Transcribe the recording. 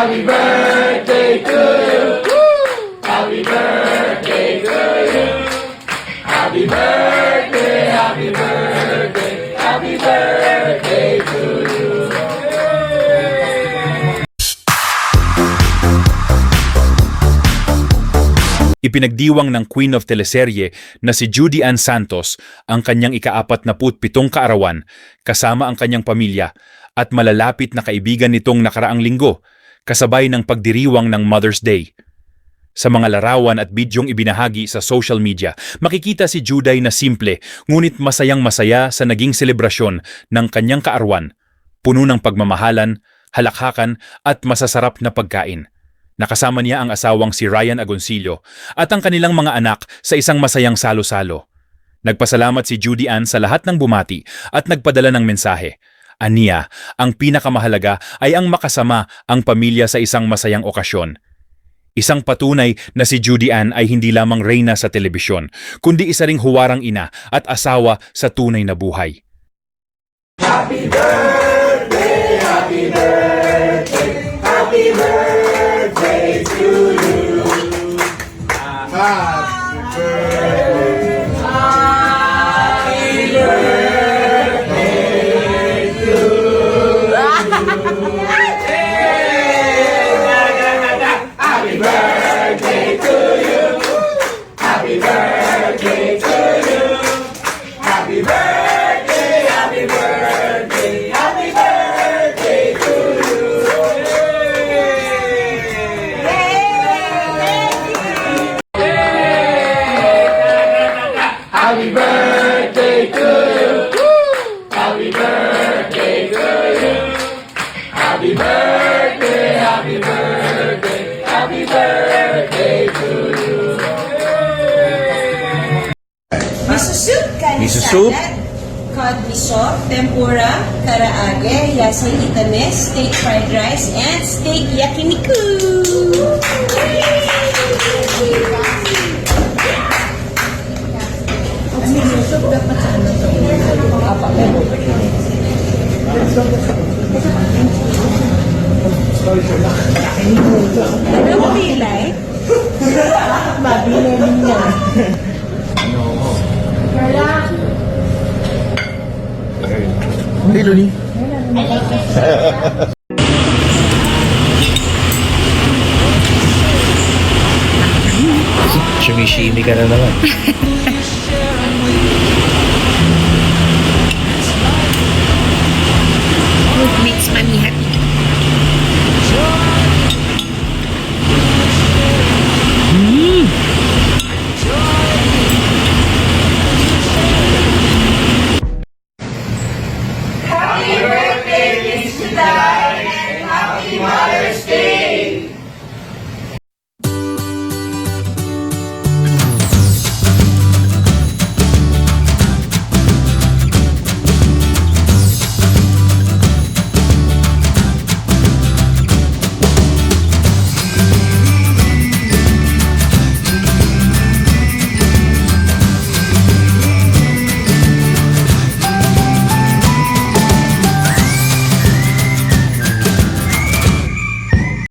Happy birthday to you. Happy birthday to you. Happy birthday, happy birthday, happy birthday to you. Ipinagdiwang ng Queen of Teleserye na si Judy Ann Santos ang kanyang ikaapat na pitong kaarawan kasama ang kanyang pamilya at malalapit na kaibigan nitong nakaraang linggo kasabay ng pagdiriwang ng Mother's Day. Sa mga larawan at bidyong ibinahagi sa social media, makikita si Juday na simple ngunit masayang masaya sa naging selebrasyon ng kanyang kaarwan, puno ng pagmamahalan, halakhakan at masasarap na pagkain. Nakasama niya ang asawang si Ryan Agoncillo at ang kanilang mga anak sa isang masayang salo-salo. Nagpasalamat si Judy Ann sa lahat ng bumati at nagpadala ng mensahe. Aniya, ang pinakamahalaga ay ang makasama ang pamilya sa isang masayang okasyon. Isang patunay na si Judy Ann ay hindi lamang reyna sa telebisyon, kundi isa ring huwarang ina at asawa sa tunay na buhay. Happy Happy birthday, happy birthday, happy birthday to you. Miso soup, kanin Miso soup. salad, cod bisop, tempura, karaage, yasay itames, steak fried rice, and steak yakiniku! Ang miso soup dapat sa ano to? Apa, meron. Ano mo pilay? Mabili din niya. Hey, Luni. Sumishimi ka na naman.